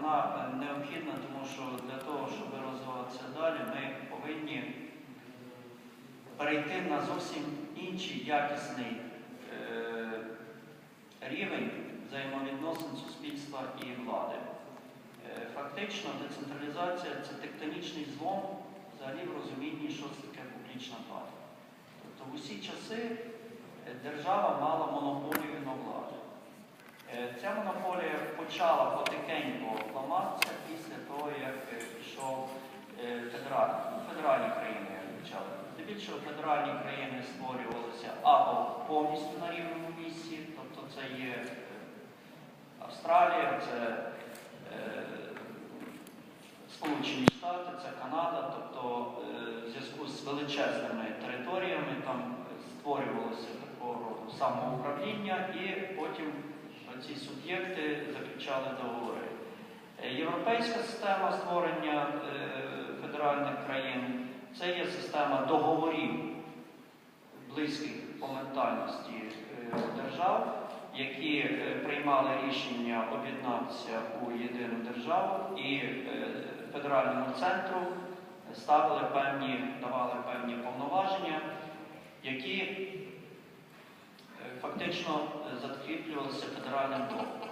вона е, необхідна, тому що для того, щоб розвиватися далі, ми повинні перейти на зовсім інший якісний е, рівень взаємовідносин суспільства і влади. Е, Фактично, децентралізація це тектонічний злом взагалі в розумінні, що це таке публічна влада. Тобто в усі часи держава мала монополію на владу. Е, Ця монополія почала потихеньку ламатися після того, як е, пішов е, федеральний, ну, федеральні країни почали. Здебільшого федеральні країни створювалися або повністю на рівному місці, тобто це є Австралія, це Сполучені Штати, це Канада, тобто в зв'язку з величезними територіями там створювалося такого самоуправління і ці суб'єкти заключали договори. Е, Європейська система створення е, федеральних країн це є система договорів близьких по ментальності е, держав, які приймали рішення об'єднатися у єдину державу і федеральному центру ставили певні, давали певні повноваження, які фактично закріплювалися федеральним блоком.